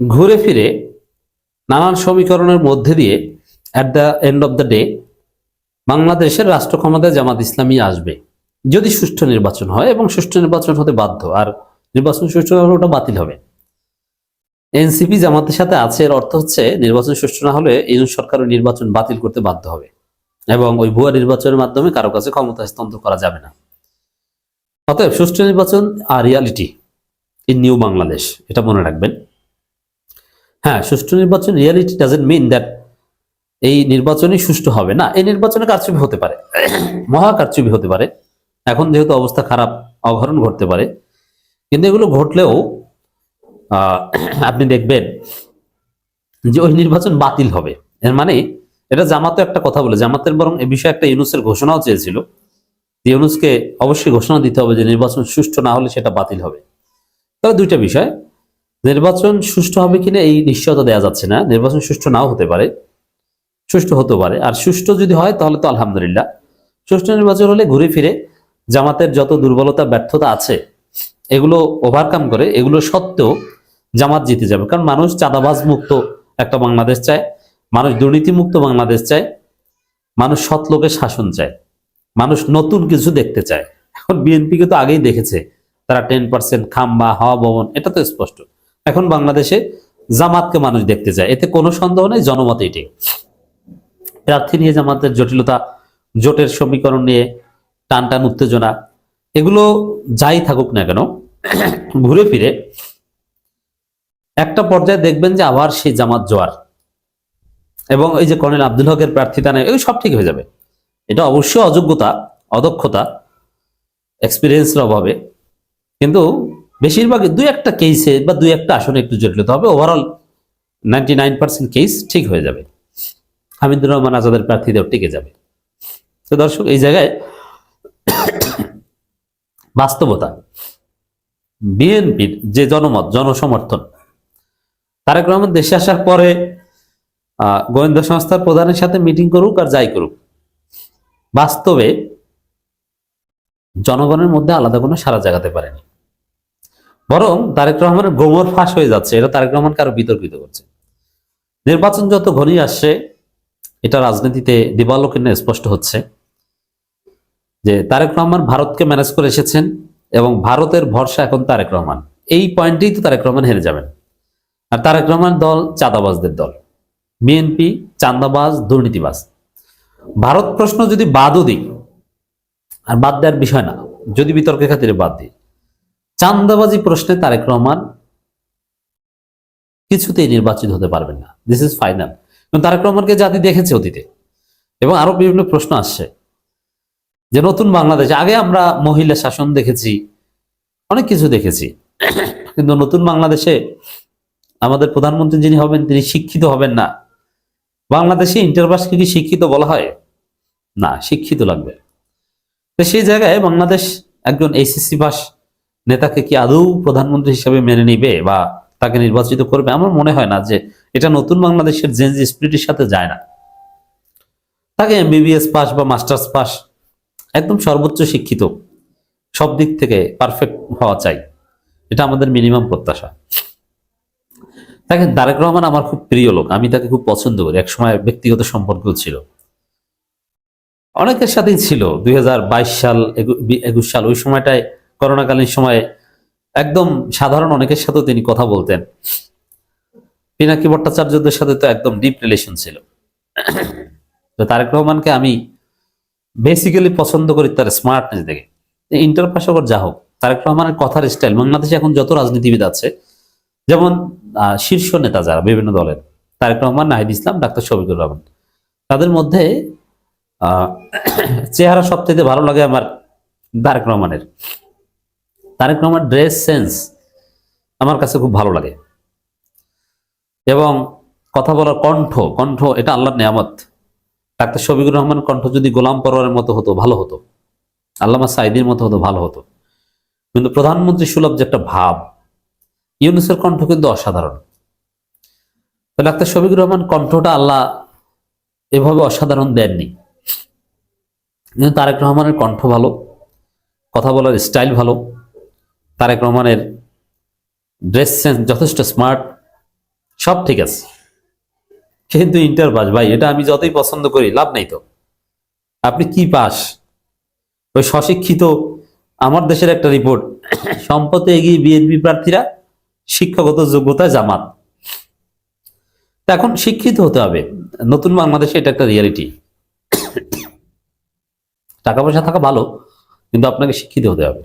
ঘুরে ফিরে নানান সমীকরণের মধ্যে দিয়ে at the end of the day বাংলাদেশের রাষ্ট্র ক্ষমতায় জামাত ইসলামী আসবে। যদি সুষ্ঠু নির্বাচন হয় এবং সুষ্ঠু নির্বাচন হতে বাধ্য, আর নির্বাচন সুষ্ঠু হলে ওটা বাতিল হবে। এনসিপি জামাতের সাথে আছে, এর অর্থ হচ্ছে নির্বাচন সুষ্ঠু না হলে এই সরকার নির্বাচন বাতিল করতে বাধ্য হবে। এবং ওই ভুয়া নির্বাচনের মাধ্যমে কারও কাছে ক্ষমতা হস্তান্তর করা যাবে না। অতএব সুষ্ঠু নির্বাচন আর রিয়ালিটি ইন নিউ বাংলাদেশ এটা মনে রাখবেন। হ্যাঁ সুষ্ঠু নির্বাচন রিয়ালিটি ডাজেন্ট মিন দ্যাট এই নির্বাচনই সুষ্ঠু হবে না। এই নির্বাচনে কারচুপি হতে পারে। মহা কারচুপি হতে পারে। এখন যেহেতু অবস্থা খারাপ অঘরণ ঘটতে পারে। কিন্তু এগুলো ঘটলেও আপনি দেখবেন যে ওই নির্বাচন বাতিল হবে। এর মানে এটা জামাতে একটা কথা বলে, জামাতের বরং এ বিষয়ে একটা ইউনুসের ঘোষণাও চেয়েছিল যে ইউনুসকে অবশ্যই ঘোষণা দিতে হবে যে নির্বাচন সুষ্ঠু না হলে সেটা বাতিল হবে। তবে দুইটা বিষয়। নির্বাচন সুষ্ঠু হবে কিনা এই নিশ্চয়তা দেওয়া যাচ্ছে না। নির্বাচন সুষ্ঠু নাও হতে পারে, সুষ্ঠু হতে পারে। আর সুষ্ঠু যদি হয়, তাহলে তো আলহামদুলিল্লাহ। সুষ্ঠু নির্বাচন হলে ঘুরে ফিরে জামাতের যত দুর্বলতা, ব্যর্থতা আছে, এগুলো ওভারকাম করে, এগুলো সত্ত্বেও জামাত জিতে যাবে। কারণ মানুষ চাঁদাবাজ মুক্ত একটা বাংলাদেশ চায়, মানুষ দুর্নীতি মুক্ত বাংলাদেশ চায়, মানুষ সৎ লোকের শাসন চায়, মানুষ নতুন কিছু দেখতে চায়। এখন বিএনপিকে তো আগেই দেখেছে, তারা টেন পার্সেন্ট খাম্বা, হাওয়া ভবন, এটা তো স্পষ্ট। এখন বাংলাদেশে জামাতকে মানুষ দেখতে যায় এতে কোনো সন্দেহ নেই জনমত এটি প্রার্থী নিয়ে জামাতের জটিলতা, জোটের সমীকরণ নিয়ে টান টান উত্তেজনা, এগুলো যাই থাকুক না কেন, ঘুরে ফিরে একটা পর্যায়ে দেখবেন যে আবার সেই জামাত জোয়ার। এবং এই যে কর্নেল আব্দুল হকের প্রার্থিতা নেই এগুলো সব ঠিক হয়ে যাবে। এটা অবশ্যই অযোগ্যতা, অদক্ষতা এক্সপিরিয়েন্সের অভাবে। কিন্তু বেশিরভাগ দুই একটা কেসে বা দুই একটা আসনে একটু জটিলতা হবে। Overall ninety nine percent case ঠিক হয়ে যাবে। হামিদুর রহমান আজাদের প্রার্থীদেও টিকে যাবে। তো দর্শক, এই জায়গায় বাস্তবতা। বিএনপির যে জনমত, জনসমর্থন, তারেক রহমান দেশে আসার পরে গোয়েন্দা সংস্থার প্রধানের সাথে মিটিং করুক আর যাই করুক, বাস্তবে জনগণের মধ্যে আলাদা কোনো সারা জাগাতে পারেনি। বরং তারেক রহমানের গোমর ফাঁস হয়ে যাচ্ছে, এটা তারেক রহমানকে আরও বিতর্কিত করছে। নির্বাচন যত ঘনিয়ে আসছে, এটা রাজনীতিতে দিবালোকের স্পষ্ট হচ্ছে। যে তারেক রহমান ভারতকে ম্যানেজ করে এসেছেন এবং ভারতের ভরসা এখন তারেক রহমান। এই পয়েন্টেই তো তারেক রহমান হেরে যাবেন। আর তারেক রহমান দল চাঁদাবাজদের দল। বিএনপি চাঁদাবাজ, দুর্নীতিবাজ। ভারত প্রশ্ন যদি বাদও দিই, আর বাদ দেওয়ার বিষয় না, যদি বিতর্কের খাতিরে বাদ দিই চান্দাবাজি প্রশ্নে তারেক রহমান কিছুতেই নির্বাচিত হতে পারবেন না। দিস ইজ ফাইনাল তারেক রহমানকে জাতি দেখেছে অতীতে। এবং আরও বিভিন্ন প্রশ্ন আসছে। যে নতুন বাংলাদেশ, আগে আমরা মহিলা শাসন দেখেছি, অনেক কিছু দেখেছি। কিন্তু নতুন বাংলাদেশে আমাদের প্রধানমন্ত্রী যিনি হবেন, তিনি শিক্ষিত হবেন না। বাংলাদেশে ইন্টারভাসকে কি শিক্ষিত বলা হয়? না, শিক্ষিত লাগবে। তো সেই জায়গায় বাংলাদেশ একজন এইচএসসি পাস নেতাকে কি আদৌ প্রধানমন্ত্রী হিসেবে মেনে নিবে বা তাকে নির্বাচিত করবে? আমার মনে হয় না যে এটা নতুন বাংলাদেশের জেন স্পিরিটের সাথে যায় না। তাকে এমবিবিএস পাস বা মাস্টার্স পাস একদম সর্বোচ্চ শিক্ষিত, সব দিক থেকে পারফেক্ট হওয়া চাই। এটা আমাদের মিনিমাম প্রত্যাশা। দেখেন তারেক রহমান আমার খুব প্রিয় লোক, আমি তাকে খুব পছন্দ করি। একসময় ব্যক্তিগত সম্পর্কও ছিল। অনেকের সাথেই ছিল। দুই হাজার বাইশ সাল একুশ সাল, ওই সময়টায় করোনাকালীন সময়ে একদম সাধারণ অনেকের সাথেও তিনি কথা বলতেন। পিনাকি ভট্টাচার্যদের সাথে তো একদম ডিপ রিলেশন ছিল। তো তারেক রহমানকে আমি বেসিক্যালি পছন্দ করি তার স্মার্টনেস দেখে। ইন্টার হোক যা হোক, তারেক রহমানের কথার স্টাইল বাংলাদেশে এখন যত রাজনীতিবিদ আছে, যেমন শীর্ষ নেতা যারা বিভিন্ন দলের, তারেক রহমান, নাহিদ ইসলাম, ডাক্তার শফিকুর রহমান, তাদের মধ্যে চেহারা সবচেয়ে ভালো লাগে আমার তারেক রহমানের। তারেক রহমান ড্রেস সেন্স আমার কাছে খুব ভালো লাগে। এবং কথা বলার কণ্ঠ কণ্ঠ এটা আল্লাহর নিয়ামত। ডাক্তার শফিকুর রহমান কণ্ঠ যদি গোলাম পরোয়ারের মতো হতো, ভালো হতো। আল্লামা সাইদির মতো হতো, ভালো হতো। কিন্তু প্রধানমন্ত্রী সুলভ যে একটা ভাব, ইউনুসের কণ্ঠ কিন্তু অসাধারণ। ডাক্তার শফিকুর রহমান কণ্ঠটা আল্লাহ এভাবে অসাধারণ দেননি। কিন্তু তারেক রহমানের কণ্ঠ ভালো, কথা বলার স্টাইল ভালো তারেক রহমানের ড্রেস সেন্স যথেষ্ট স্মার্ট সব ঠিক আছে। কিন্তু ইন্টার পাস ভাই, এটা আমি যতই পছন্দ করি, লাভ নাই তো। আপনি কি পাস ওই স্বশিক্ষিত, আমার দেশের একটা রিপোর্ট সম্পদে এগিয়ে বিএনপি প্রার্থীরা শিক্ষাগত যোগ্যতা জামাত। এখন শিক্ষিত হতে হবে। নতুন বাংলাদেশে এটা একটা রিয়ালিটি টাকা পয়সা থাকা ভালো, কিন্তু আপনাকে শিক্ষিত হতে হবে।